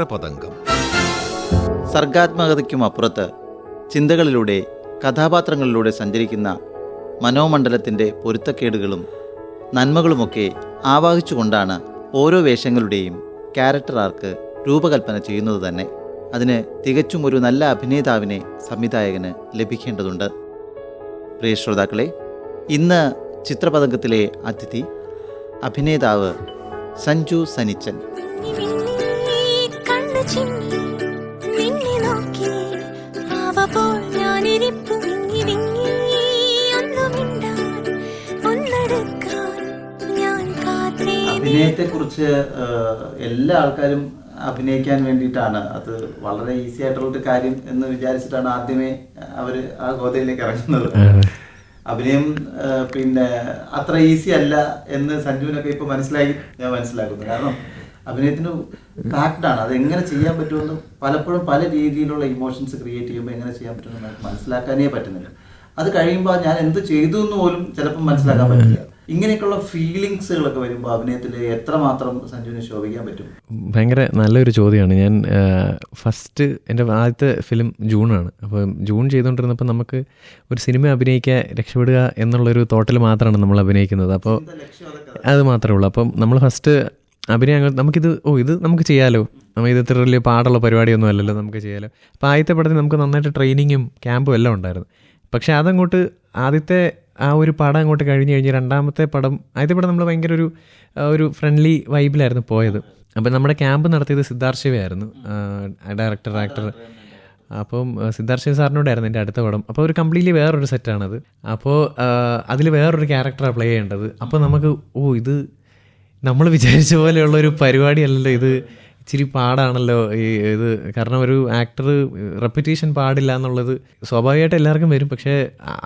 ചിത്രപതംഗം സർഗാത്മകതയ്ക്കും അപ്പുറത്ത് ചിന്തകളിലൂടെ കഥാപാത്രങ്ങളിലൂടെ സഞ്ചരിക്കുന്ന മനോമണ്ഡലത്തിന്റെ പൊരുത്തക്കേടുകളും നന്മകളുമൊക്കെ ആവാഹിച്ചുകൊണ്ടാണ് ഓരോ വേഷങ്ങളുടെയും ക്യാരക്ടർ ആർക്ക് രൂപകൽപ്പന ചെയ്യുന്നത് തന്നെ. അതിന് തികച്ചും ഒരു നല്ല അഭിനേതാവിനെ സംവിധായകന് ലഭിക്കേണ്ടതുണ്ട്. പ്രിയ ശ്രോതാക്കളെ ഇന്ന് ചിത്രപതംഗത്തിലെ അതിഥി അഭിനേതാവ് സഞ്ജു സനിച്ചൻ. അഭിനയത്തെക്കുറിച്ച് കുറിച്ച് എല്ലാ ആൾക്കാരും അഭിനയിക്കാൻ വേണ്ടിയിട്ടാണ്. അത് വളരെ ഈസി ആയിട്ടുള്ള ഒരു കാര്യം എന്ന് വിചാരിച്ചിട്ടാണ് ആദ്യമേ അവർ ആ ഗോതയിലേക്ക് ഇറങ്ങുന്നത്. അഭിനയം പിന്നെ അത്ര ഈസി അല്ല എന്ന് സഞ്ജുവിനൊക്കെ ഇപ്പൊ മനസ്സിലാക്കി ഞാൻ മനസ്സിലാക്കുന്നു. കാരണം അഭിനയത്തിന് ഫാക്ടാണ് അത് എങ്ങനെ ചെയ്യാൻ പറ്റുമെന്ന് പലപ്പോഴും പല രീതിയിലുള്ള ഇമോഷൻസ് ക്രിയേറ്റ് ചെയ്യുമ്പോൾ എങ്ങനെ ചെയ്യാൻ പറ്റുമെന്ന് മനസ്സിലാക്കാനേ പറ്റുന്നില്ല. അത് കഴിയുമ്പോൾ ഞാൻ എന്ത് ചെയ്തു എന്ന് പോലും ചിലപ്പോൾ മനസ്സിലാക്കാൻ പറ്റില്ല. ഇങ്ങനെയൊക്കെയുള്ള ഫീലിങ്സുകളൊക്കെ വരുമ്പോൾ അഭിനയത്തിൽ എത്രമാത്രം സഞ്ജുവിന് ശോഭിക്കാൻ പറ്റും? ഭയങ്കര നല്ലൊരു ചോദ്യമാണ്. ഞാൻ ഫസ്റ്റ് എന്റെ ആദ്യത്തെ ഫിലിം ജൂണാണ്. അപ്പോൾ ജൂൺ ചെയ്തുകൊണ്ടിരുന്നപ്പോൾ നമുക്ക് ഒരു സിനിമ അഭിനയിക്കുക രക്ഷപ്പെടുക എന്നുള്ളൊരു തോട്ടിൽ മാത്രമാണ് നമ്മൾ അഭിനയിക്കുന്നത്. അപ്പോൾ അത് മാത്രമേ ഉള്ളൂ. അപ്പം നമ്മൾ ഫസ്റ്റ് അഭിനയം അങ്ങ് നമുക്കിത് ഓ ഇത് നമുക്ക് ചെയ്യാമല്ലോ നമ്മൾ ഇത് ഇത്ര വലിയ പാടുള്ള പരിപാടിയൊന്നും അല്ലല്ലോ നമുക്ക് ചെയ്യാമല്ലോ അപ്പോൾ ആദ്യത്തെ പടത്തിൽ നമുക്ക് നന്നായിട്ട് ട്രെയിനിങ്ങും ക്യാമ്പും എല്ലാം ഉണ്ടായിരുന്നു. പക്ഷേ അതങ്ങോട്ട് ആദ്യത്തെ ആ ഒരു പടം അങ്ങോട്ട് കഴിഞ്ഞ് കഴിഞ്ഞ് രണ്ടാമത്തെ പടം ആദ്യത്തെ പടം നമ്മൾ ഭയങ്കര ഒരു ഒരു ഫ്രണ്ട്ലി വൈബിലായിരുന്നു പോയത്. അപ്പം നമ്മുടെ ക്യാമ്പ് നടത്തിയത് സിദ്ധാർത്ഥ ശിവയായിരുന്നു ഡയറക്ടർ ആക്ടർ അപ്പം സിദ്ധാർത്ഥ ശിവ സാറിനോടായിരുന്നു എന്റെ അടുത്ത പടം. അപ്പോൾ ഒരു കംപ്ലീറ്റ്ലി വേറൊരു സെറ്റാണത് അപ്പോൾ അതിൽ വേറൊരു ക്യാരക്ടറാണ് പ്ലേ ചെയ്യേണ്ടത്. അപ്പോൾ നമുക്ക് ഓ ഇത് നമ്മൾ വിചാരിച്ച പോലെയുള്ള ഒരു പരിപാടിയല്ലല്ലോ ഇത്. ഇച്ചിരി പാടാണല്ലോ ഈ ഇത്. കാരണം ഒരു ആക്ടർ റെപ്പറ്റീഷൻ പാടില്ല എന്നുള്ളത് സ്വാഭാവികമായിട്ട് എല്ലാവർക്കും വരും. പക്ഷേ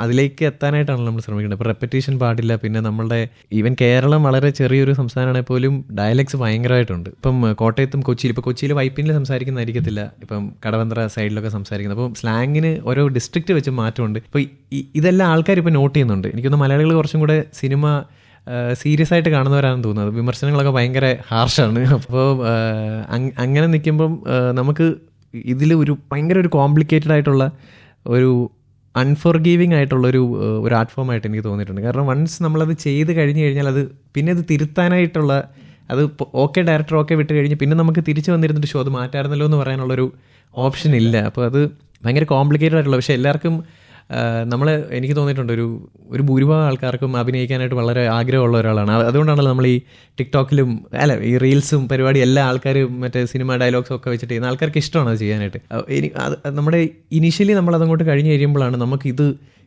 അതിലേക്ക് എത്താനായിട്ടാണ് നമ്മൾ ശ്രമിക്കുന്നത് അപ്പോൾ റെപ്പറ്റീഷൻ പാടില്ല പിന്നെ നമ്മളുടെ ഈവൻ കേരളം വളരെ ചെറിയൊരു സംസ്ഥാനമാണെങ്കിൽ പോലും ഡയലക്ട്സ് ഭയങ്കരമായിട്ടുണ്ട്. ഇപ്പം കോട്ടയത്തും കൊച്ചിയിൽ ഇപ്പോൾ കൊച്ചിയിൽ വൈപ്പിനിൽ സംസാരിക്കുന്നതായിരിക്കത്തില്ല. ഇപ്പം കടവന്ത്ര സൈഡിലൊക്കെ സംസാരിക്കുന്നത്. അപ്പം സ്ലാങ്ങിന് ഓരോ ഡിസ്ട്രിക്റ്റ് വെച്ച് മാറ്റമുണ്ട്. ഇപ്പോൾ ഇതെല്ലാം ആൾക്കാർ ഇപ്പോൾ നോട്ട് ചെയ്യുന്നുണ്ട്. എനിക്കൊന്ന് മലയാളികൾ കുറച്ചും കൂടെ സിനിമ സീരിയസ് ആയിട്ട് കാണുന്നവരാണെന്ന് തോന്നുന്നത് വിമർശനങ്ങളൊക്കെ ഭയങ്കര ഹാർഷാണ്. അപ്പോൾ അങ്ങനെ നിൽക്കുമ്പം നമുക്ക് ഇതിൽ ഒരു ഭയങ്കര ഒരു കോംപ്ലിക്കേറ്റഡ് ആയിട്ടുള്ള ഒരു അൺഫോർഗീവിങ് ആയിട്ടുള്ളൊരു ഒരു ആർട്ട് ഫോം ആയിട്ട് എനിക്ക് തോന്നിയിട്ടുണ്ട്. കാരണം വൺസ് നമ്മളത് ചെയ്ത് കഴിഞ്ഞ് കഴിഞ്ഞാൽ അത് പിന്നെ അത് തിരുത്താനായിട്ടുള്ള അത് ഓക്കെ ഡയറക്ടർ ഓക്കെ വിട്ട് കഴിഞ്ഞ് പിന്നെ നമുക്ക് തിരിച്ചു വന്നിരുന്നിട്ട് ഷോ അത് മാറ്റായിരുന്നല്ലോ എന്ന് പറയാനുള്ളൊരു ഓപ്ഷൻ ഇല്ല. അപ്പോൾ അത് ഭയങ്കര കോംപ്ലിക്കേറ്റഡ് ആയിട്ടുള്ള പക്ഷേ എല്ലാവർക്കും നമ്മൾ എനിക്ക് തോന്നിയിട്ടുണ്ട് ഒരു ഒരു ഭൂരിഭാഗം ആൾക്കാർക്കും അഭിനയിക്കാനായിട്ട് വളരെ ആഗ്രഹമുള്ള ഒരാളാണ്. അത് അതുകൊണ്ടാണല്ലോ നമ്മൾ ഈ ടിക്ടോക്കിലും അല്ല ഈ റീൽസും പരിപാടി എല്ലാ ആൾക്കാരും മറ്റേ സിനിമ ഡയലോഗ്സും ഒക്കെ വെച്ചിട്ട് ചെയ്യുന്ന ആൾക്കാർക്ക് ഇഷ്ടമാണ് അത് ചെയ്യാനായിട്ട്. നമ്മുടെ ഇനീഷ്യലി നമ്മൾ അതങ്ങോട്ട് കഴിഞ്ഞ് കഴിയുമ്പോഴാണ് നമുക്ക് ഇത്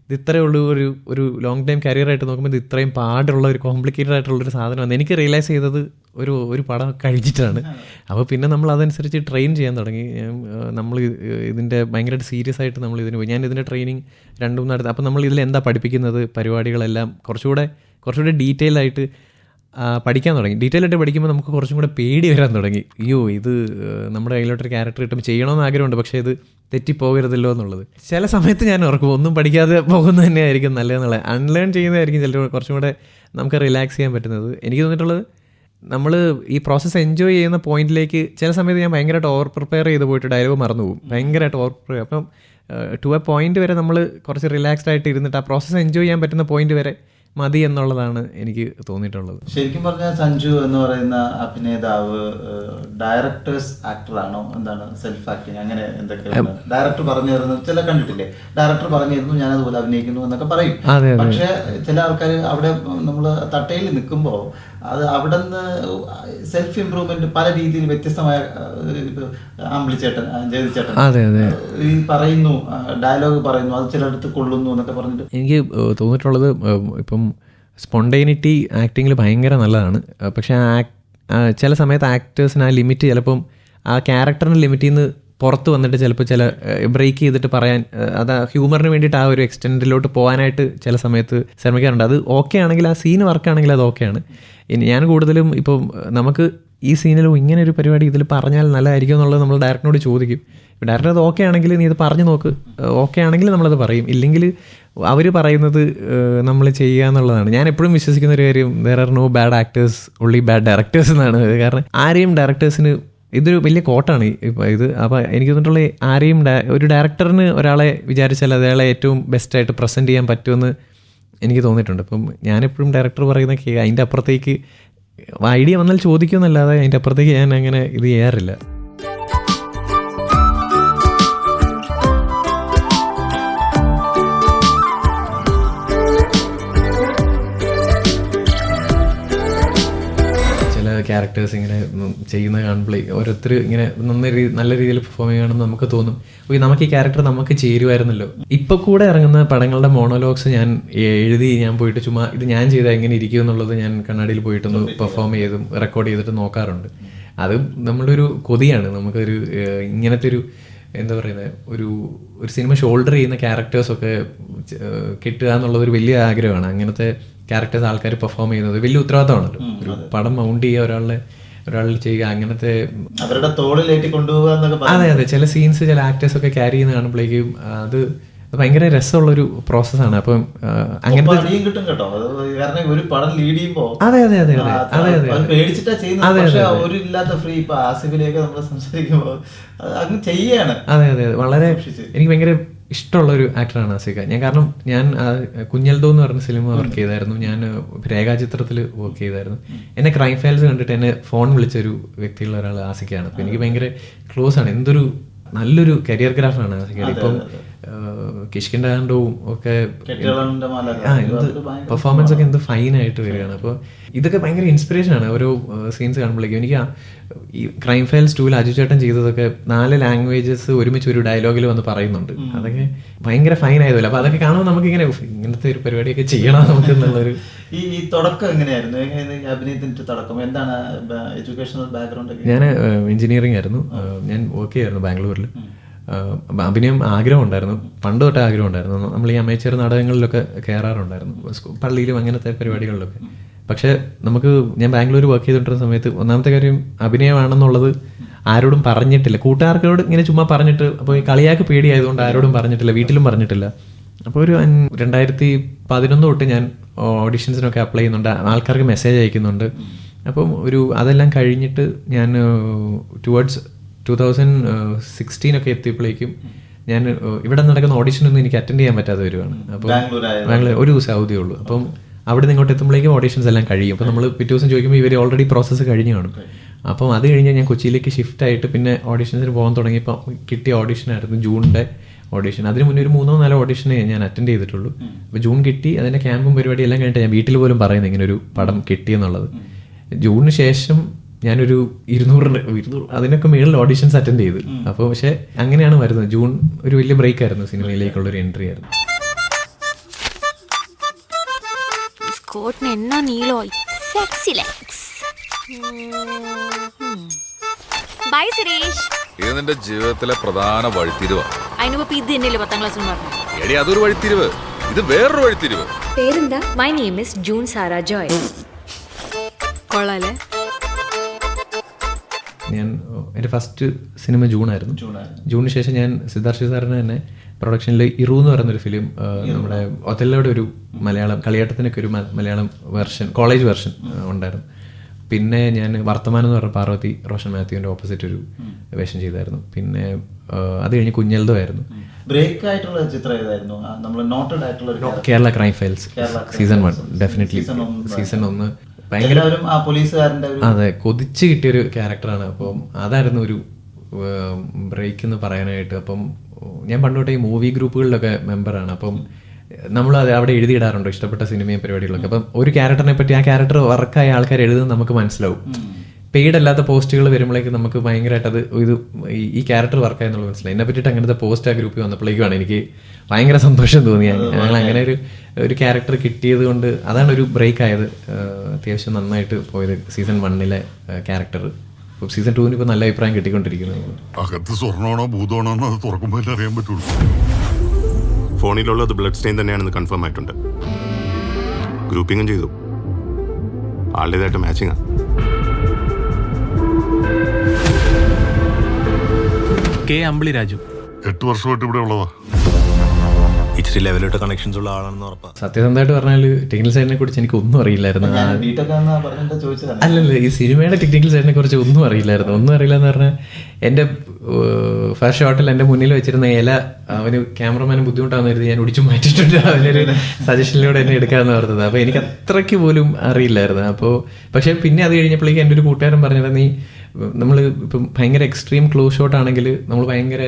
ഇത് ഇത്രയേ ഉള്ളൂ ഒരു ഒരു ലോങ് ടൈം കരിയർ ആയിട്ട് നോക്കുമ്പോൾ ഇത് ഇത്രയും പാടുള്ള ഒരു കോംപ്ലിക്കേറ്റഡ് ആയിട്ടുള്ള ഒരു സാധനമാണ്. എനിക്ക് റിയലൈസ് ചെയ്തത് ഒരു ഒരു പടം കഴിച്ചിട്ടാണ് അപ്പോൾ പിന്നെ നമ്മൾ അതനുസരിച്ച് ട്രെയിൻ ചെയ്യാൻ തുടങ്ങി. നമ്മൾ ഇതിന്റെ ഭയങ്കരമായിട്ട് സീരിയസ് ആയിട്ട് നമ്മൾ ഇതിന് പോയി. ഞാൻ ഇതിന്റെ ട്രെയിനിങ് രണ്ടും നടത്തി. അപ്പോൾ നമ്മൾ ഇതിൽ എന്താ പഠിപ്പിക്കുന്നത് പരിപാടികളെല്ലാം കുറച്ചുകൂടെ കുറച്ചുകൂടെ ഡീറ്റെയിൽ ആയിട്ട് പഠിക്കാൻ തുടങ്ങി. ഡീറ്റെയിൽ ആയിട്ട് പഠിക്കുമ്പോൾ നമുക്ക് കുറച്ചും കൂടെ പേടി വരാൻ തുടങ്ങി. അയ്യോ ഇത് നമ്മുടെ കയ്യിലോട്ടൊരു ക്യാരക്ടർ കിട്ടുമ്പോൾ ചെയ്യണമെന്ന് ആഗ്രഹമുണ്ട് പക്ഷേ ഇത് തെറ്റിപ്പോകരുതല്ലോ എന്നുള്ളത്. ചില സമയത്ത് ഞാൻ ഓർക്കും ഒന്നും പഠിക്കാതെ പോകുന്നത് തന്നെയായിരിക്കും നല്ലതെന്നുള്ളത്. അൺലേൺ ചെയ്യുന്നതായിരിക്കും ചിലപ്പോൾ കുറച്ചും കൂടെ നമുക്ക് റിലാക്സ് ചെയ്യാൻ പറ്റുന്നത്. എനിക്ക് തോന്നിയിട്ടുള്ളത് നമ്മൾ ഈ പ്രോസസ്സ് എൻജോയ് ചെയ്യുന്ന പോയിന്റിലേക്ക് ചില സമയത്ത് ഞാൻ ഭയങ്കരമായിട്ട് ഓവർ പ്രിപ്പയർ ചെയ്ത് പോയിട്ട് ഡയലോഗ് മറന്നു പോകും ഭയങ്കരമായിട്ട് ഓവർ പ്രിപ്പയർ അപ്പം ടു എ പോയിന്റ് വരെ നമ്മൾ കുറച്ച് റിലാക്സ്ഡ് ആയിട്ട് ഇരുന്നിട്ട് ആ പ്രോസസ്സ് എൻജോയ് ചെയ്യാൻ പറ്റുന്ന പോയിന്റ് വരെ മതി എന്നുള്ളതാണ് എനിക്ക് തോന്നിയിട്ടുള്ളത്. ശരിക്കും പറഞ്ഞാൽ സഞ്ജു എന്ന് പറയുന്ന അഭിനേതാവ് ഡയറക്ടേഴ്സ് ആക്ടറാണോ എന്താണ് സെൽഫ് ആക്ടിങ് അങ്ങനെ എന്തൊക്കെയാണ് ഡയറക്ടർ പറഞ്ഞു തരുന്നത് ചില കണ്ടിട്ടില്ലേ? ഡയറക്ടർ പറഞ്ഞു തരുന്നു ഞാൻ അതുപോലെ അഭിനയിക്കുന്നു എന്നൊക്കെ പറയും. പക്ഷെ ചില ആൾക്കാർ അവിടെ നമ്മൾ തട്ടയിൽ നിൽക്കുമ്പോൾ അത് അവിടെ നിന്ന് സെൽഫ് ഇംപ്രൂവ്മെന്റ് പല രീതിയിൽ വ്യത്യസ്തമായ അമ്പിളിച്ചേട്ടൻ ജയതിച്ചേട്ടൻ അതെ അതെ. ഈ പറയുന്നു ഡയലോഗ് പറയുന്നു അത് ചിലയിടത്ത് കൊള്ളുന്നു എന്നൊക്കെ പറഞ്ഞിട്ട്. എനിക്ക് തോന്നിയിട്ടുള്ളത് ഇപ്പം സ്പോണ്ടൈനിറ്റി ആക്ടിങ്ങിൽ ഭയങ്കര നല്ലതാണ്. പക്ഷെ ആ ചില സമയത്ത് ആക്ടേഴ്സിന് ആ ലിമിറ്റ് ചിലപ്പം ആ ക്യാരക്ടറിന് ലിമിറ്റിൽ നിന്ന് പുറത്ത് വന്നിട്ട് ചിലപ്പോൾ ചില ബ്രേക്ക് ചെയ്തിട്ട് പറയാൻ അത് ഹ്യൂമറിന് വേണ്ടിയിട്ട് ആ ഒരു എക്സ്റ്റെൻഡിലോട്ട് പോകാനായിട്ട് ചില സമയത്ത് ശ്രമിക്കാറുണ്ട്. അത് ഓക്കെ ആണെങ്കിൽ ആ സീൻ വർക്കാണെങ്കിൽ അത് ഓക്കെയാണ് ഇനി ഞാൻ കൂടുതലും ഇപ്പം നമുക്ക് ഈ സീനിൽ ഇങ്ങനെ ഒരു പരിപാടി ഇതിൽ പറഞ്ഞാൽ നല്ലതായിരിക്കും എന്നുള്ളത് നമ്മൾ ഡയറക്ടറിനോട് ചോദിക്കും. ഡയറക്ടർ അത് ഓക്കെ ആണെങ്കിൽ നീ ഇത് പറഞ്ഞു നോക്ക്. ഓക്കെ ആണെങ്കിൽ നമ്മളത് പറയും. ഇല്ലെങ്കിൽ അവർ പറയുന്നത് നമ്മൾ ചെയ്യുക എന്നുള്ളതാണ്. ഞാൻ എപ്പോഴും വിശ്വസിക്കുന്ന ഒരു കാര്യം there are no bad actors only bad directors എന്നാണ്. കാരണം ആരെയും ഡയറക്ടേഴ്സിന് ഇതൊരു വലിയ കോട്ടാണ് ഈ- ഇപ്പൊ ഇത് അപ്പോൾ എനിക്ക് തോന്നിയിട്ടുള്ള ആരെയും ഒരു ഡയറക്ടറിന് ഒരാളെ വിചാരിച്ചാൽ അയാളെ ഏറ്റവും ബെസ്റ്റായിട്ട് പ്രസന്റ് ചെയ്യാൻ പറ്റുമെന്ന് എനിക്ക് തോന്നിയിട്ടുണ്ട്. അപ്പം ഞാനെപ്പോഴും ഡയറക്ടർ പറയുന്ന കേ- അതിന്റെ അപ്പുറത്തേക്ക് ഐഡിയ വന്നാൽ ചോദിക്കുമെന്നല്ലാതെ അതിന്റെ അപ്പുറത്തേക്ക് ഞാൻ അങ്ങനെ ഇത് ചെയ്യാറില്ല. ക്യാരക്ടേഴ്സ് ഇങ്ങനെ ചെയ്യുന്ന കാണുമ്പോൾ ഓരോരുത്തർ ഇങ്ങനെ നന്ന രീതി നല്ല രീതിയിൽ പെർഫോം ചെയ്യണമെന്ന് നമുക്ക് തോന്നും. ഓക്കെ നമുക്ക് ഈ ക്യാരക്ടർ നമുക്ക് ചേരുമായിരുന്നല്ലോ ഇപ്പൊ കൂടെ ഇറങ്ങുന്ന പടങ്ങളുടെ മോണോലോഗ്സ് ഞാൻ എഴുതി ഞാൻ പോയിട്ട് ചുമ്മാ ഇത് ഞാൻ ചെയ്താൽ എങ്ങനെ ഇരിക്കും എന്നുള്ളത് ഞാൻ കണ്ണാടിയിൽ പോയിട്ടൊന്ന് പെർഫോം ചെയ്തും റെക്കോർഡ് ചെയ്തിട്ട് നോക്കാറുണ്ട്. അത് നമ്മളൊരു ഒരു കൊതിയാണ്. നമുക്കൊരു ഇങ്ങനത്തെ ഒരു എന്താ പറയുന്നത് ഒരു ഒരു സിനിമ ഷോൾഡർ ചെയ്യുന്ന ക്യാരക്ടേഴ്സൊക്കെ കിട്ടുക എന്നുള്ളത് ഒരു വലിയ ആഗ്രഹമാണ്. അങ്ങനത്തെ ക്യാരക്ടേഴ്സ് ആൾക്കാർ പെർഫോം ചെയ്യുന്നത് വലിയ ഉത്തരവാദിത്തമാണല്ലോ. ഒരു പടം മൗണ്ട് ചെയ്യുക ഒരാളെ ഒരാൾ ചെയ്യുക അങ്ങനത്തെ അവരുടെ തോളിലേറ്റി കൊണ്ടുപോകുക അതെ അതെ. ചില സീൻസ് ചില ആക്ടേഴ്സ് ഒക്കെ ക്യാരി ചെയ്യുന്ന കാണുമ്പോഴേക്കും അത് ഭയങ്കര രസമുള്ളൊരു പ്രോസസ്സാണ് അപ്പം അങ്ങനെ അത് അതെ അതെ അതെ അതെ. അതെ അതെ അത് വളരെ എനിക്ക് ഭയങ്കര ഇഷ്ടമുള്ള ഒരു ആക്ടറാണ് ആസിക ഞാൻ കാരണം ഞാൻ കുഞ്ഞൽദോ എന്ന് പറഞ്ഞ സിനിമ വർക്ക് ചെയ്തായിരുന്നു. ഞാൻ രേഖാചിത്രത്തിൽ വർക്ക് ചെയ്തായിരുന്നു. എന്നെ ക്രൈം ഫയൽസ് കണ്ടിട്ട് എന്നെ ഫോൺ വിളിച്ചൊരു വ്യക്തിയുള്ള ഒരാൾ ആസിക്കയാണ്. അപ്പൊ എനിക്ക് ഭയങ്കര ക്ലോസ് ആണ്. എന്തൊരു നല്ലൊരു കരിയർ ഗ്രാഫാണ് ആസിക ഇപ്പം കിഷ്കിൻഡാൻഡോവും ഒക്കെ ആ എന്ത് പെർഫോമൻസ് ഒക്കെ എന്ത് ഫൈനായിട്ട് വരികയാണ്. അപ്പോൾ ഇതൊക്കെ ഭയങ്കര ഇൻസ്പിറേഷൻ ആണ്. ഓരോ സീൻസ് കാണുമ്പോഴേക്കും. എനിക്ക് ഈ ക്രൈം ഫയൽസ് ടൂവിൽ അജു ചേട്ടൻ ചെയ്തതൊക്കെ നാല് ലാംഗ്വേജസ് ഒരുമിച്ച് ഒരു ഡയലോഗിൽ വന്ന് പറയുന്നുണ്ട്. അതൊക്കെ ഭയങ്കര ഫൈൻ ആയതുമല്ല അപ്പൊ അതൊക്കെ കാണുമ്പോൾ നമുക്ക് ഇങ്ങനെ ഇങ്ങനത്തെ ഒരു പരിപാടിയൊക്കെ ചെയ്യണം നമുക്ക് എന്നുള്ളൊരു ഈ ഈ തുടക്കം എങ്ങനെയായിരുന്നു? എങ്ങനെ അഭിനയത്തിന്റെ തുടക്കം? എന്താണ് എഡ്യൂക്കേഷണൽ ബാക്ക്ഗ്രൗണ്ട് ഞാൻ എഞ്ചിനീയറിംഗ് ആയിരുന്നു. ഞാൻ വർക്ക് ചെയ്യായിരുന്നു ബാംഗ്ലൂരിൽ അഭിനയം ആഗ്രഹം ഉണ്ടായിരുന്നു പണ്ട് തൊട്ടേ ആഗ്രഹം ഉണ്ടായിരുന്നു നമ്മൾ ഈ അമേച്ചർ നാടകങ്ങളിലൊക്കെ കയറാറുണ്ടായിരുന്നു പള്ളിയിലും അങ്ങനത്തെ പരിപാടികളിലൊക്കെ. പക്ഷേ നമുക്ക് ഞാൻ ബാംഗ്ലൂർ വർക്ക് ചെയ്തുകൊണ്ടിരുന്ന സമയത്ത് ഒന്നാമത്തെ കാര്യം അഭിനയമാണെന്നുള്ളത് ആരോടും പറഞ്ഞിട്ടില്ല. കൂട്ടുകാർക്കോട് ഇങ്ങനെ ചുമ്മാ പറഞ്ഞിട്ട് അപ്പോൾ ഈ കളിയാക്ക് പേടിയായതുകൊണ്ട് ആരോടും പറഞ്ഞിട്ടില്ല വീട്ടിലും പറഞ്ഞിട്ടില്ല. അപ്പോൾ ഒരു രണ്ടായിരത്തി പതിനൊന്ന് തൊട്ട് ഞാൻ ഓഡിഷൻസിനൊക്കെ അപ്ലൈ ചെയ്യുന്നുണ്ട്. ആൾക്കാർക്ക് മെസ്സേജ് അയക്കുന്നുണ്ട്. അപ്പം ഒരു അതെല്ലാം കഴിഞ്ഞിട്ട് ഞാൻ ടുവേർഡ്സ് ടൂ തൗസൻഡ് സിക്സ്റ്റീൻ ഒക്കെ എത്തിയപ്പോഴേക്കും ഞാൻ ഇവിടെ നടക്കുന്ന ഓഡിഷനൊന്നും എനിക്ക് അറ്റൻഡ് ചെയ്യാൻ പറ്റാതെ വരുവാണ്. അപ്പോൾ ബാംഗ്ലൂർ ഒരു ദിവസം അവധി ഉള്ളൂ. അപ്പം അവിടെ നിന്ന് ഇങ്ങോട്ട് എത്തുമ്പോഴേക്കും ഓഡിഷൻസ് എല്ലാം കഴിയും. അപ്പോൾ നമ്മൾ പിറ്റേ ദിവസം ചോദിക്കുമ്പോൾ ഇവർ ഓൾറെഡി പ്രോസസ്സ് കഴിഞ്ഞു കാണും. അപ്പം അത് കഴിഞ്ഞ് ഞാൻ കൊച്ചിയിലേക്ക് ഷിഫ്റ്റ് ആയിട്ട് പിന്നെ ഓഡീഷൻസിന് പോകാൻ തുടങ്ങിയപ്പോൾ കിട്ടിയ ഓഡിഷനായിരുന്നു ജൂണിന്റെ ഓഡിഷൻ അതിന് മുന്നേ ഒരു മൂന്നോ നാലോ ഓഡീഷനെ ഞാൻ അറ്റൻഡ് ചെയ്തിട്ടുള്ളൂ. അപ്പോൾ ജൂൺ കിട്ടി അതിന്റെ ക്യാമ്പും പരിപാടി എല്ലാം കഴിഞ്ഞിട്ട് ഞാൻ വീട്ടിൽ പോലും പറയുന്നത് ഇങ്ങനെ ഒരു പടം കിട്ടിയെന്നുള്ളത്. ജൂണിന് ശേഷം ഞാനൊരു ഇരുന്നൂറിന് ഇരുന്നൂറ്. അതിനൊക്കെ മേളിൽ ഓഡിഷൻസ് അറ്റൻഡ് ചെയ്തു. അപ്പോൾ പക്ഷേ അങ്ങനെയാണ് വരുന്നത്. ജൂൺ ഒരു വലിയ ബ്രേക്ക് ആയിരുന്നു സിനിമയിലേക്കുള്ള ഒരു എൻട്രി ആയിരുന്നു. സ്കോട്ടിന് എന്നാ നീളോ ബൈ സുരേഷ് ഇത് നിന്റെ ജീവിതത്തിലെ പ്രധാന വഴിത്തിരിവാ. അതിന് മുമ്പ് ഇത് തന്നെയല്ലേ പത്താം ക്ലാസ്സിൽ പറഞ്ഞു എടി അതൊരു വഴിത്തിരിവ്. ഇത് വേറൊരു വഴിത്തിരിവ്. പേരെന്താ? My name is June Sara Joy കൊള്ളാലേ. എന്റെ ഫസ്റ്റ് സിനിമ ജൂൺ ആയിരുന്നു. ജൂണിന് ശേഷം ഞാൻ സിദ്ധാർത്ഥ സാറിന് തന്നെ പ്രൊഡക്ഷനിൽ ഇറു എന്ന് പറയുന്നൊരു ഫിലിം നമ്മുടെ ഒത്തല്ലയുടെ ഒരു മലയാളം കളിയാട്ടത്തിനൊക്കെ ഒരു മലയാളം വെർഷൻ കോളേജ് വെർഷൻ ഉണ്ടായിരുന്നു. പിന്നെ ഞാൻ വർത്തമാനം എന്ന് പറഞ്ഞ പാർവതി റോഷൻ മാത്യുവിന്റെ ഓപ്പോസിറ്റ് ഒരു വേഷം ചെയ്തായിരുന്നു. പിന്നെ അത് കഴിഞ്ഞ് കുഞ്ഞൽദോ ആയിരുന്നു. ബ്രേക്ക് ആയിട്ടുള്ള ചിത്രം ഏതായിരുന്നു? നമ്മൾ നോട്ടഡ് ആയിട്ടുള്ള. Kerala crime files season one. Definitely season ഒന്ന്. ഭയങ്കര അതെ കൊതിച്ച് കിട്ടിയൊരു ക്യാരക്ടറാണ്. അപ്പം അതായിരുന്നു ഒരു ബ്രേക്ക് എന്ന് പറയാനായിട്ട്. അപ്പം ഞാൻ പണ്ട് തൊട്ടേ ഈ മൂവി ഗ്രൂപ്പുകളിലൊക്കെ മെമ്പറാണ് അപ്പം നമ്മൾ അത് അവിടെ എഴുതിയിടാറുണ്ട്. ഇഷ്ടപ്പെട്ട സിനിമയും പരിപാടികളൊക്കെ. അപ്പം ഒരു ക്യാരക്ടറിനെ പറ്റി ആ ക്യാരക്ടർ വർക്കായ ആൾക്കാർ എഴുതുന്നത് നമുക്ക് മനസ്സിലാവും. പെയ്ഡ് അല്ലാത്ത പോസ്റ്റുകൾ വരുമ്പോഴേക്കും നമുക്ക് ഭയങ്കരമായിട്ട് അത് ഇത് ഈ- ക്യാരക്ടർ വർക്ക് വർക്കായെന്നുള്ളത് മനസ്സിലായി. എന്നെ പറ്റിയിട്ട് അങ്ങനത്തെ പോസ്റ്റ് ആ ഗ്രൂപ്പിൽ വന്നപ്പോഴേക്കുമാണ് എനിക്ക് ഭയങ്കര സന്തോഷം തോന്നി ഞങ്ങൾ അങ്ങനെ ഒരു ഒരു ക്യാരക്ടർ കിട്ടിയത് കൊണ്ട് അതാണ് ഒരു ബ്രേക്ക് ആയത്. അത്യാവശ്യം നന്നായിട്ട് പോയത് സീസൺ വണ്ണിലെ ക്യാരക്ടർ സീസൺ ടൂവിന് ഇപ്പോൾ നല്ല അഭിപ്രായം കിട്ടിക്കൊണ്ടിരിക്കുന്നു. അകത്ത് സ്വർണമാണോ ഭൂതമാണോ എന്ന് അത് തുറക്കുമ്പോൾ അറിയാൻ പറ്റുള്ളൂ. ഫോണിലുള്ളത് ബ്ലഡ് സ്റ്റെയിൻ തന്നെയാണെന്ന് കൺഫേം ആയിട്ടുണ്ട്. ഗ്രൂപ്പിങ്ങും ചെയ്തു. ആളുടേതായിട്ട് മാച്ചിങ്ങാ കെ അമ്പിളി രാജു. എട്ട് വർഷമായിട്ട് ഇവിടെ ഉള്ളതാ. ഇച്ചിരി ലെവലിട്ട് കണക്ഷൻസ് ഉള്ള ആളാണെന്ന് ഉറപ്പാ. സത്യസന്ധമായിട്ട് പറഞ്ഞാൽ ടെക്നിക്കൽ സൈഡിനെ കുറിച്ച് എനിക്ക് ഒന്നും അറിയില്ലായിരുന്നു. അല്ലല്ല ഈ സിനിമയുടെ ടെക്നിക്കൽ സൈഡിനെ കുറിച്ച് ഒന്നും അറിയില്ലായിരുന്നു. ഒന്നും അറിയില്ല എന്ന് പറഞ്ഞാൽ എന്റെ ഫസ്റ്റ് ഷോട്ടിൽ എന്റെ മുന്നിൽ വെച്ചിരുന്ന ഇല അവന് ക്യാമറമാന് ബുദ്ധിമുട്ടാണെന്ന് കരുതി ഞാൻ ഒടിച്ചു മാറ്റിയിട്ടുണ്ട്. അവനൊരു സജഷനിലൂടെ എന്നെ എടുക്കാമെന്ന് പറഞ്ഞത് അപ്പോൾ എനിക്ക് അത്രയ്ക്ക് പോലും അറിയില്ലായിരുന്നു. അപ്പോൾ പക്ഷേ പിന്നെ അത് കഴിഞ്ഞപ്പോഴേക്കും എന്റെ ഒരു കൂട്ടുകാരൻ പറഞ്ഞത് നീ നമ്മൾ ഇപ്പം ഭയങ്കര എക്സ്ട്രീം ക്ലോസ് ഷോട്ട് ആണെങ്കിൽ നമ്മൾ ഭയങ്കര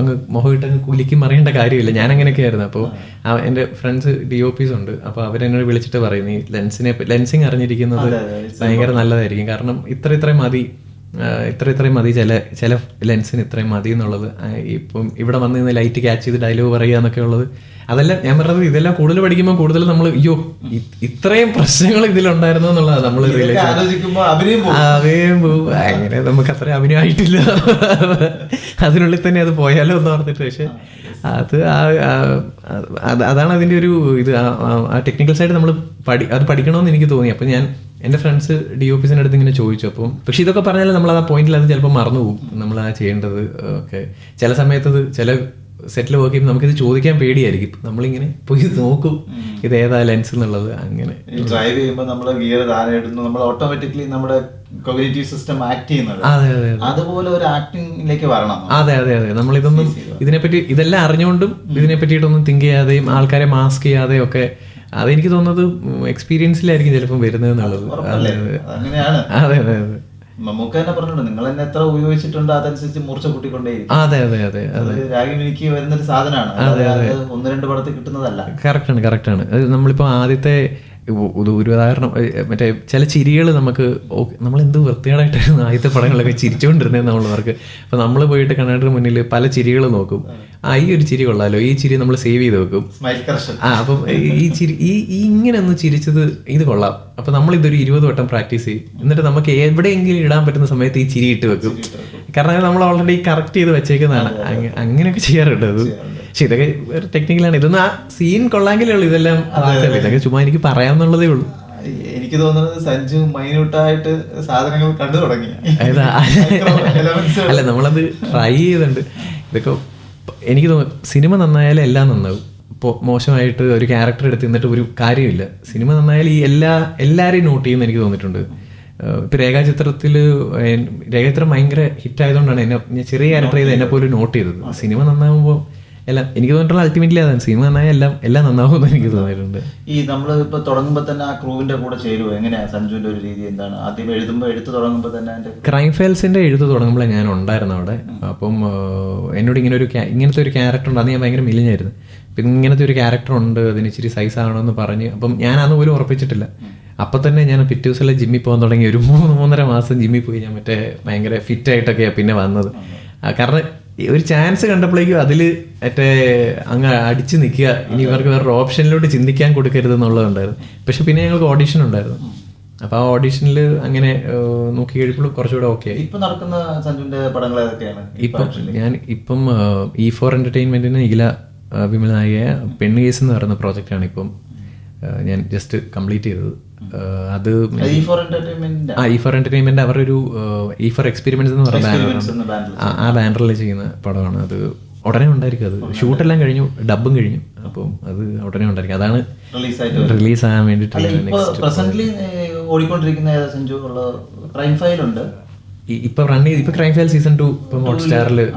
അങ്ങ് മുഖമിട്ട് അങ്ങ് കുലിക്ക് മറിയേണ്ട കാര്യമില്ല. ഞാൻ അങ്ങനെയൊക്കെ ആയിരുന്നു അപ്പോൾ എന്റെ ഫ്രണ്ട്സ് ഡി ഒ പീസ് ഉണ്ട്. അപ്പോൾ അവരെന്നോട് വിളിച്ചിട്ട് പറയും ഈ ലെൻസിനെ ലെൻസിങ് അറിഞ്ഞിരിക്കുന്നത് ഭയങ്കര നല്ലതായിരിക്കും. കാരണം ഇത്ര ഇത്രയും മതി ഇത്ര ഇത്രയും മതി ചില ചില ലെൻസിന് ഇത്രയും മതി എന്നുള്ളത് ഇപ്പം ഇവിടെ വന്ന് ലൈറ്റ് ക്യാച്ച് ചെയ്ത് ഡയലോഗ് പറയുക എന്നൊക്കെ ഉള്ളത് അതെല്ലാം ഞാൻ പറഞ്ഞത് ഇതെല്ലാം കൂടുതൽ പഠിക്കുമ്പോൾ കൂടുതൽ നമ്മൾ അയ്യോ ഇത്രയും പ്രശ്നങ്ങൾ ഇതിലുണ്ടായിരുന്നു എന്നുള്ളതാണ് നമ്മൾ അഭിനയം പോവും അങ്ങനെ നമുക്ക് അത്ര അഭിനയമായിട്ടില്ല. അതിനുള്ളിൽ തന്നെ അത് പോയാലോ എന്ന് പറഞ്ഞിട്ട് പക്ഷെ അത് അതാണ് അതിന്റെ ഒരു ഇത്. ആ- ടെക്നിക്കൽ സൈഡ് നമ്മൾ പഠി അത് പഠിക്കണമെന്ന് എനിക്ക് തോന്നി. അപ്പം ഞാൻ എന്റെ ഫ്രണ്ട്സ് ഡി ഒ പിസിന്റെ അടുത്ത് ഇങ്ങനെ ചോദിച്ചു. അപ്പം പക്ഷെ ഇതൊക്കെ പറഞ്ഞാൽ നമ്മൾ ആ പോയിന്റിൽ അത് ചിലപ്പോൾ മറന്നു പോകും. നമ്മൾ ആ ചെയ്യേണ്ടത് ഒക്കെ. ചില സമയത്ത് ചില സെറ്റിൽ വർക്ക് ചെയ്യുമ്പോൾ നമുക്കിത് ചോദിക്കാൻ പേടിയായിരിക്കും. നമ്മളിങ്ങനെ പോയി നോക്കും. ഇത് ഏതാ ലെൻസ് എന്നുള്ളത്. അങ്ങനെ. ഡ്രൈവ് ചെയ്യുമ്പോൾ നമ്മൾ ഗിയർ താഴെയിടുന്നു നമ്മൾ ഓട്ടോമാറ്റിക്കലി നമ്മുടെ കൊഗ്നേറ്റീവ് സിസ്റ്റം ആക്ട് ചെയ്യുന്നത്. അതെ അതെ അതുപോലെ ഒരു ആക്ടിംഗിലേക്ക് വരണം. അതെ അതെ അതെ. നമ്മളിതൊന്നും ഇതിനെപ്പറ്റി ഇതെല്ലാം അറിഞ്ഞുകൊണ്ടും ഇതിനെ പറ്റിയിട്ടൊന്നും തിങ്ക് ചെയ്യാതെയും ആൾക്കാരെ മാസ്ക് ചെയ്യാതെയും ഒക്കെ അതെനിക്ക് തോന്നുന്നത് എക്സ്പീരിയൻസിലായിരിക്കും ചിലപ്പം വരുന്നത് എന്നുള്ളത്. അതെ അതെ അതെ. മമ്മൂക്ക തന്നെ പറഞ്ഞിട്ടുണ്ട് നിങ്ങൾ എന്നെ എത്ര ഉപയോഗിച്ചിട്ടുണ്ട് അതനുസരിച്ച് മൂർച്ച കൂട്ടിക്കൊണ്ടേയിരിക്കും. അതെ അതെ എനിക്ക് വരുന്നൊരു സാധനമാണ്. ഒന്ന് രണ്ട് പടത്തിൽ കിട്ടുന്നതല്ല. കറക്റ്റ് ആണ് കറക്റ്റ് ആണ് നമ്മളിപ്പോ ആദ്യത്തെ ഒരു ഒരു ഉദാഹരണം മറ്റേ ചില ചിരികൾ നമുക്ക് നമ്മൾ എന്ത് വൃത്തികേടായിട്ടായിരുന്നു ആദ്യത്തെ പടങ്ങളൊക്കെ ചിരിച്ചുകൊണ്ടിരുന്നത് നമ്മളവർക്ക് അപ്പോൾ നമ്മൾ പോയിട്ട് കണ്ണാടിന് മുന്നിൽ പല ചിരികൾ നോക്കും. ആ ഈ ഒരു ചിരി കൊള്ളാലോ. ഈ ചിരി നമ്മൾ സേവ് ചെയ്ത് വെക്കും. ആ അപ്പം ഈ- ഈ ചിരി ഈ ഈ ഇങ്ങനെ ഒന്ന് ചിരിച്ചത് ഇത് കൊള്ളാം. അപ്പൊ നമ്മൾ ഇതൊരു ഇരുപത് വട്ടം പ്രാക്ടീസ് ചെയ്യും. എന്നിട്ട് നമുക്ക് എവിടെയെങ്കിലും ഇടാൻ പറ്റുന്ന സമയത്ത് ഈ ചിരി ഇട്ട് വെക്കും. കാരണം നമ്മൾ ഓൾറെഡി കറക്റ്റ് ചെയ്ത് വെച്ചേക്കുന്നതാണ്. അങ്ങനെയൊക്കെ ചെയ്യാറുണ്ട് അത്. പക്ഷെ ഇതൊക്കെ ടെക്നിക്കലാണ് ഇതൊന്നും ആ സീൻ കൊള്ളാങ്കിലേ ഉള്ളൂ. ഇതെല്ലാം. ഇതൊക്കെ ചുമ്മാ എനിക്ക് പറയാമെന്നുള്ളതേ ഉള്ളൂ. എനിക്ക് തോന്നുന്നത് സഞ്ജു മൈന്യൂട്ടായിട്ട് സാധനങ്ങൾ കണ്ടു തുടങ്ങി. അല്ല നമ്മളത് ട്രൈ ചെയ്തിട്ടുണ്ട്. ഇതൊക്കെ എനിക്ക് തോന്നുന്നു സിനിമ നന്നായാലും എല്ലാം നന്നാവും. ഇപ്പോൾ മോശമായിട്ട് ഒരു ക്യാരക്ടർ എടുത്ത് നിന്നിട്ട് ഒരു കാര്യമില്ല. സിനിമ നന്നായാലും ഈ എല്ലാ എല്ലാവരെയും നോട്ട് ചെയ്യുമെന്ന് എനിക്ക് തോന്നിയിട്ടുണ്ട്. ഇപ്പം ഇപ്പൊ രേഖാചിത്രത്തിൽ രേഖാചിത്രം ഭയങ്കര ഹിറ്റ് ആയതുകൊണ്ടാണ് എന്നെ ഞാൻ ചെറിയ ക്യാരക്ടർ ചെയ്ത് എന്നെ പോലും നോട്ട് ചെയ്തത്. സിനിമ നന്നാകുമ്പോൾ എല്ലാം എനിക്ക് തോന്നിയിട്ടുള്ള അൾട്ടിമേറ്റ്ലി അതാണ്. സിനിമ നന്നായി എല്ലാം എല്ലാം നന്നാവുമെന്ന് എനിക്ക് തോന്നിയിട്ടുണ്ട്. ഈ നമ്മൾ ഇപ്പൊ തുടങ്ങുമ്പോ തന്നെ ആ ക്രൂവിന്റെ കൂടെ ചേരുവോ? എങ്ങനെയാ സഞ്ജുവിന്റെ ഒരു രീതി എന്താണ്? ആദ്യം എഴുതുമ്പോ എഴുത്ത് തുടങ്ങുമ്പോ തന്നെ ക്രൈം ഫയൽസിന്റെ എഴുത്ത് തുടങ്ങുമ്പോൾ ഞാൻ ഉണ്ടായിരുന്നു അവിടെ. അപ്പം എന്നോട് ഇങ്ങനെ ഒരു ഇങ്ങനത്തെ ഒരു ക്യാരക്ടർ ഉണ്ട്. അത് ഞാൻ ഭയങ്കര മിലിഞ്ഞായിരുന്നു. പിന്നെ ഇങ്ങനത്തെ ഒരു ക്യാരക്ടർ ഉണ്ട്. അതിന് ഇച്ചിരി സൈസ് ആണോന്ന് പറഞ്ഞ് അപ്പം ഞാൻ അത് പോലും ഉറപ്പിച്ചിട്ടില്ല. അപ്പം തന്നെ ഞാൻ പിറ്റേ ദിവസം ജിമ്മിൽ പോകാൻ തുടങ്ങി. ഒരു മൂന്ന് മൂന്നര മാസം ജിമ്മിൽ പോയി ഞാൻ മറ്റേ ഭയങ്കര ഫിറ്റ് ആയിട്ടൊക്കെയാണ് പിന്നെ വന്നത്. കാരണം ഒരു ചാൻസ് കണ്ടപ്പോഴേക്കും അതിൽ മറ്റേ അങ്ങ് അടിച്ചു നിൽക്കുക. ഇനി ഇവർക്ക് വേറൊരു ഓപ്ഷനിലോട്ട് ചിന്തിക്കാൻ കൊടുക്കരുത് എന്നുള്ളതുണ്ടായിരുന്നു. പക്ഷെ പിന്നെ ഞങ്ങൾക്ക് ഓഡിഷൻ ഉണ്ടായിരുന്നു. അപ്പൊ ആ ഓഡിഷനിൽ അങ്ങനെ നോക്കി കഴിയുമ്പോൾ കുറച്ചുകൂടെ ഓക്കെ ഇപ്പൊ നടക്കുന്ന സഞ്ജുവിന്റെ പടങ്ങൾ ഏതൊക്കെയാണ്? ഇപ്പം ഞാൻ ഇപ്പം ഇ ഫോർ എന്റർടൈൻമെന്റിന് ഇല വിമല പെണ്ണ് കേസ് എന്ന് പറയുന്ന പ്രോജക്റ്റാണ് ഇപ്പം ഞാൻ ജസ്റ്റ് കംപ്ലീറ്റ് ചെയ്തത്. അത് ഐ ഫോർ എന്റർടൈൻമെന്റ് ആ. ഫോർ എന്റർടൈൻമെന്റ് അവരുടെ ഒരു ഈ ഫോർ എക്സ്പീരിമെന്റ് എന്ന് പറഞ്ഞ ആ- ബാനറിൽ ചെയ്യുന്ന പടമാണ്. അത് ഉടനെ ഉണ്ടായിരിക്കും അത്. ഷൂട്ടെല്ലാം കഴിഞ്ഞു ഡബും കഴിഞ്ഞു. അപ്പം അത് ഉടനെ ഉണ്ടായിരിക്കും. അതാണ് റിലീസ് ആകാൻ വേണ്ടിട്ട് ഇപ്പൊ റൺ ചെയ്ത് ഇപ്പൊ ക്രൈം ഫയൽ സീസൺ ടു ഇപ്പൊ ഹോട്ട്സ്റ്റാറിൽ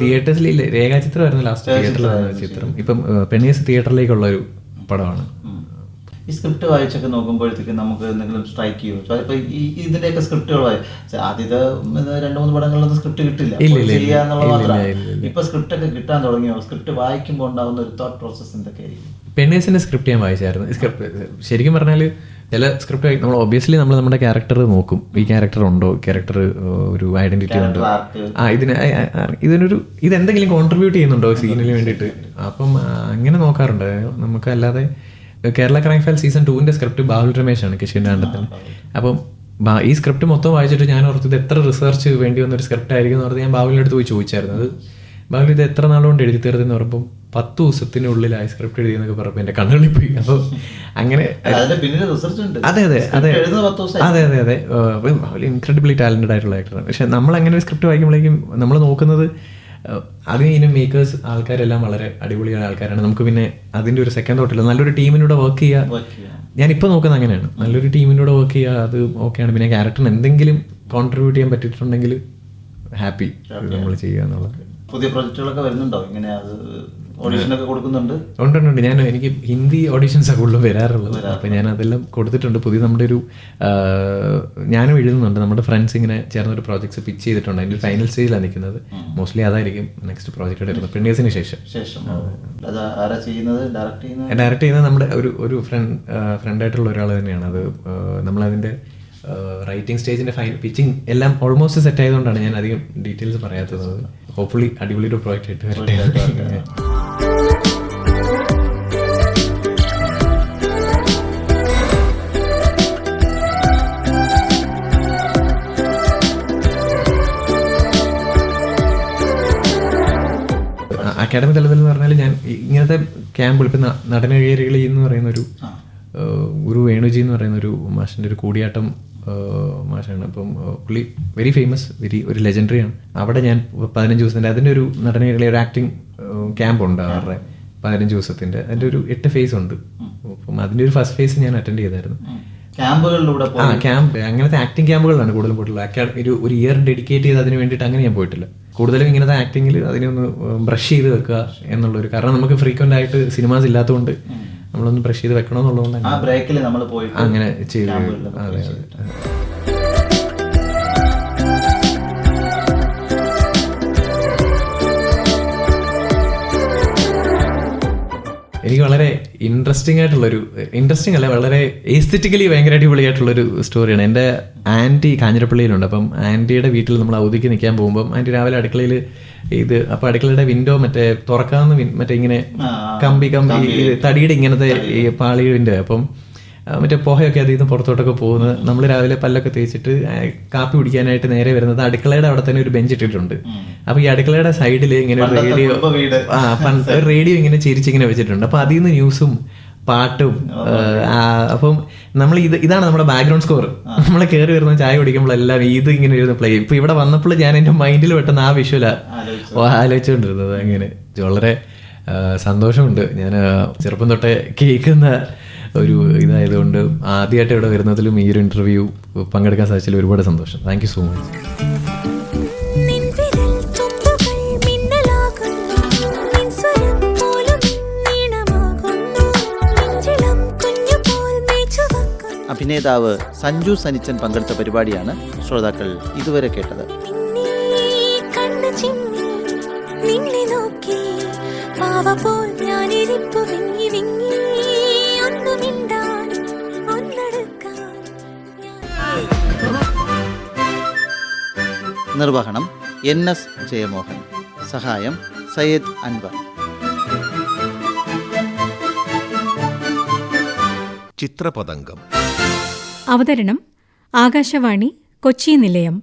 തിയേറ്റേഴ്സിൽ ഇല്ല രേഖാചിത്രമായിരുന്നു ലാസ്റ്റ് തിയേറ്ററിൽ ചിത്രം. ഇപ്പം പെണ്ണീസ് തിയേറ്ററിലേക്കുള്ള ഒരു പടമാണ്. ഈ സ്ക്രിപ്റ്റ് വായിച്ചൊക്കെ നോക്കുമ്പോഴത്തേക്കും നമുക്ക് എന്തെങ്കിലും സ്ട്രൈക്ക് ചെയ്യുമോ ചോ- ഇപ്പൊ ഈ ഇതിന്റെയൊക്കെ സ്ക്രിപ്റ്റുകൾ ആദ്യത്തെ രണ്ടു മൂന്ന് പടങ്ങളിലൊന്നും സ്ക്രിപ്റ്റ് കിട്ടില്ല ചെയ്യുക എന്നുള്ളത് മാത്രമാണ്. ഇപ്പൊ സ്ക്രിപ്റ്റ് ഒക്കെ കിട്ടാൻ തുടങ്ങിയോ? സ്ക്രിപ്റ്റ് വായിക്കുമ്പോൾ ഉണ്ടാകുന്ന ഒരു തോട്ട് പ്രോസസ് എന്തൊക്കെയായിരിക്കും? പെണ്ണേഴ്സിന്റെ സ്ക്രിപ്റ്റ് ഞാൻ വായിച്ചായിരുന്നു. സ്ക്രിപ്റ്റ് ശരിക്കും പറഞ്ഞാൽ ചില സ്ക്രിപ്റ്റ് നമ്മൾ ഒബിയസ്ലി നമ്മൾ നമ്മുടെ ക്യാരക്ടർ നോക്കും. ഈ ക്യാരക്ടർ ഉണ്ടോ? ക്യാരക്ടർ ഒരു ഐഡന്റിറ്റി ഉണ്ടോ? ആ ഇതിന് ഇതിനൊരു ഇത് ഇതെന്തെങ്കിലും കോൺട്രിബ്യൂട്ട് ചെയ്യുന്നുണ്ടോ സീനിന് വേണ്ടിയിട്ട്? അപ്പം അങ്ങനെ നോക്കാറുണ്ട്. നമുക്ക് അല്ലാതെ കേരള ക്രൈം ഫയൽ സീസൺ ടുവിന്റെ സ്ക്രിപ്റ്റ് ബാബുൽ രമേശാണ് കിഷിന്റെ കണ്ടത്തിന് അപ്പം ഈ സ്ക്രിപ്റ്റ് മൊത്തം വായിച്ചിട്ട് ഞാൻ ഓർത്തു ഇത് എത്ര റിസർച്ച് വേണ്ടി വന്ന ഒരു സ്ക്രിപ്റ്റ് ആയിരിക്കും എന്ന് പറഞ്ഞ് ഞാൻ ബാബുലിന്റെ അടുത്ത് പോയി ചോദിച്ചായിരുന്നു. അത് ബാബുൽ ഇത് എത്ര നാളുകൊണ്ട് എഴുതി തീർത്തെന്ന് പറയുമ്പോൾ പത്ത് ദിവസത്തിനുള്ളിലായി സ്ക്രിപ്റ്റ് എഴുതി എന്നൊക്കെ പറഞ്ഞപ്പോൾ എന്റെ കണ്ണുകളിൽ പോയി അപ്പോൾ അങ്ങനെ അതെ അതെ അതെ. അതെ അതെ അതെ. ഇൻക്രെഡിബിളി ടാലന്റഡ് ആയിട്ടുള്ള ആക്ടറാണ് പക്ഷെ നമ്മൾ അങ്ങനെ ഒരു സ്ക്രിപ്റ്റ് വായിക്കുമ്പോഴേക്കും നമ്മൾ നോക്കുന്നത് അതിന് ഇതിന് മേക്കേഴ്സ് ആൾക്കാരെല്ലാം വളരെ അടിപൊളിയായ ആൾക്കാരാണ്. നമുക്ക് പിന്നെ അതിന്റെ ഒരു സെക്കൻഡ് തോട്ടില്ല നല്ലൊരു ടീമിനൂടെ വർക്ക് ചെയ്യുക ഞാൻ ഇപ്പൊ ഞാനിപ്പോൾ നോക്കുന്നത് അങ്ങനെയാണ്. നല്ലൊരു ടീമിനൂടെ വർക്ക് ചെയ്യുക അത് ഓക്കെയാണ് പിന്നെ ക്യാരക്ടറിന് എന്തെങ്കിലും കോൺട്രിബ്യൂട്ട് ചെയ്യാൻ പറ്റിയിട്ടുണ്ടെങ്കിൽ ഹാപ്പി നമ്മൾ ചെയ്യുക എന്നുള്ളത് പുതിയ പ്രൊജക്റ്റുകളൊക്കെ വരുന്നുണ്ടോ? ഇങ്ങനെ അത് ഓഡീഷനൊക്കെ കൊടുക്കുന്നുണ്ട്. ഉണ്ട് ഉണ്ട്, ഞാൻ എനിക്ക് ഹിന്ദി ഓഡീഷൻസ് ഒക്കെ കൂടുതലും വരാറുള്ളത്. അപ്പൊ ഞാൻ അതെല്ലാം കൊടുത്തിട്ടുണ്ട്. പുതിയ നമ്മുടെ ഒരു ഞാനും എഴുതുന്നുണ്ട്. നമ്മുടെ ഫ്രണ്ട്സ് ഇങ്ങനെ ചേർന്ന ഒരു പ്രോജക്ട്സ് പിച്ച് ചെയ്തിട്ടുണ്ട് അതിന്റെ ഫൈനൽ സ്റ്റേജിലാണ് നിൽക്കുന്നത്. മോസ്റ്റ്ലി അതായിരിക്കും നെക്സ്റ്റ് പ്രോജക്റ്റ് എടുക്കുന്നത്. പെണ്ണേഴ്സിന് ശേഷം. ഡയറക്റ്റ് ചെയ്യുന്നത്? നമ്മുടെ ഒരു ഒരു ഫ്രണ്ട് ഫ്രണ്ടായിട്ടുള്ള ഒരാൾ തന്നെയാണ്. അത് നമ്മളതിന്റെ നമ്മളതിന്റെ റൈറ്റിംഗ് സ്റ്റേജിന്റെ ഫൈനൽ പിച്ചിങ് എല്ലാം ഓൾമോസ്റ്റ് സെറ്റ് ആയതുകൊണ്ടാണ് ഞാൻ അധികം ഡീറ്റെയിൽസ് പറയാത്തത്. ഹോപ്പ്ഫുള്ളി അടിപൊളി ഒരു പ്രോജക്റ്റ് ആയിട്ട് വരട്ടെ. അക്കാഡമി തലത്തിൽ എന്ന് പറഞ്ഞാൽ ഞാൻ ഇങ്ങനത്തെ ക്യാമ്പുകൾ ഇപ്പം നടനഴിയരികളി എന്ന് പറയുന്ന ഒരു ഗുരു വേണുജി എന്ന് പറയുന്ന ഒരു മാഷിന്റെ ഒരു കൂടിയാട്ടം മാഷാണ്. അപ്പം പുള്ളി വെരി ഫേമസ് വെരി ഒരു ലെജൻഡറി ആണ്. അവിടെ ഞാൻ പതിനഞ്ച് ദിവസത്തിന്റെ അതിന്റെ ഒരു നടനഴികളി ഒരു ആക്ടിങ് ക്യാമ്പ് ഉണ്ട് അവരുടെ പതിനഞ്ച് ദിവസത്തിന്റെ അതിന്റെ ഒരു എട്ട് ഫേസ് ഉണ്ട്. അപ്പം അതിന്റെ ഒരു ഫസ്റ്റ് ഫേസ് ഞാൻ അറ്റൻഡ് ചെയ്തായിരുന്നു. ക്യാമ്പുകളിലൂടെ ആ ക്യാമ്പ് അങ്ങനത്തെ ആക്ടിങ് ക്യാമ്പുകളാണ് കൂടുതലും പോയിട്ടുള്ളത്. ഒരു ഒരു ഇയർ ഡെഡിക്കേറ്റ് ചെയ്ത് അതിന് വേണ്ടിയിട്ട് അങ്ങനെ ഞാൻ പോയിട്ടില്ല. കൂടുതലും ഇങ്ങനത്തെ ആക്ടിങ്ങിൽ അതിനെ ഒന്ന് ബ്രഷ് ചെയ്ത് വെക്കുക എന്നുള്ളൊരു കാരണം നമുക്ക് ഫ്രീക്വന്റ് ആയിട്ട് സിനിമാസ് ഇല്ലാത്തതുകൊണ്ട് നമ്മളൊന്ന് ബ്രഷ് ചെയ്ത് വെക്കണമെന്നുള്ളതുകൊണ്ട് അങ്ങനെ ചെയ്ത് അതെ അതെ. എനിക്ക് വളരെ ഇൻട്രസ്റ്റിംഗ് ആയിട്ടുള്ളൊരു ഇൻട്രസ്റ്റിംഗ് അല്ല വളരെ എസ്തെറ്റിക്കലി ഭയങ്കര അടിപൊളിയായിട്ടുള്ളൊരു സ്റ്റോറിയാണ് എന്റെ ആന്റി കാഞ്ഞിരപ്പള്ളിയിലുണ്ട്. അപ്പം ആന്റിയുടെ വീട്ടിൽ നമ്മൾ അവധിക്ക് നിൽക്കാൻ പോകുമ്പം ആന്റി രാവിലെ അടുക്കളയിൽ ഇത് അപ്പോൾ അടുക്കളയുടെ വിൻഡോ മറ്റേ തുറക്കാവുന്ന മറ്റേ ഇങ്ങനെ കമ്പി കമ്പി തടിയുടെ ഇങ്ങനത്തെ പാളിയുടെ അപ്പം മറ്റേ പുഹയൊക്കെ അതിൽ നിന്ന് പുറത്തോട്ടൊക്കെ പോകുന്നത്. നമ്മൾ രാവിലെ പല്ലൊക്കെ തേച്ചിട്ട് കാപ്പി കുടിക്കാനായിട്ട് നേരെ വരുന്നത് അടുക്കളയുടെ അവിടെ തന്നെ ഒരു ബെഞ്ച് ഇട്ടിട്ടുണ്ട്. അപ്പൊ ഈ അടുക്കളയുടെ സൈഡിൽ ഇങ്ങനെ ഒരു റേഡിയോ ആ ഒരു റേഡിയോ ഇങ്ങനെ ചിരിച്ചിങ്ങനെ വെച്ചിട്ടുണ്ട്. അപ്പൊ അതിൽ നിന്ന് ന്യൂസും പാട്ടും അപ്പം നമ്മൾ ഇത് ഇതാണ് നമ്മുടെ ബാക്ക്ഗ്രൗണ്ട് സ്കോർ നമ്മൾ കയറി വരുന്ന ചായ കുടിക്കുമ്പോഴെല്ലാം ഇത് ഇങ്ങനെ ഇരുന്ന് പ്ലേ ഇപ്പൊ ഇവിടെ വന്നപ്പോൾ ഞാൻ എന്റെ മൈൻഡിൽ പെട്ടെന്ന് ആ വിഷ്വല ആലോചിച്ചുകൊണ്ടിരുന്നത് അങ്ങനെ. വളരെ സന്തോഷമുണ്ട്. ഞാൻ ചെറുപ്പം തൊട്ടേ കേൾക്കുന്ന ഒരു ഇതായതുകൊണ്ട് ആദ്യമായിട്ട് ഇവിടെ വരുന്നതിലും ഈ ഒരു ഇന്റർവ്യൂ പങ്കെടുക്കാൻ സാധിച്ചതിൽ ഒരുപാട് സന്തോഷം. താങ്ക് യു സോ മച്ച് അഭിനേതാവ് സഞ്ജു സനിച്ചൻ പങ്കെടുത്ത പരിപാടിയാണ് ശ്രോതാക്കൾ ഇതുവരെ കേട്ടത്. നിന്നെ കണ്ണു നിർവഹണം എൻ എസ് ജയമോഹൻ. സഹായം സയ്യദ് അൻവർ. ചിത്രപതംഗം. അവതരണം ആകാശവാണി കൊച്ചി നിലയം.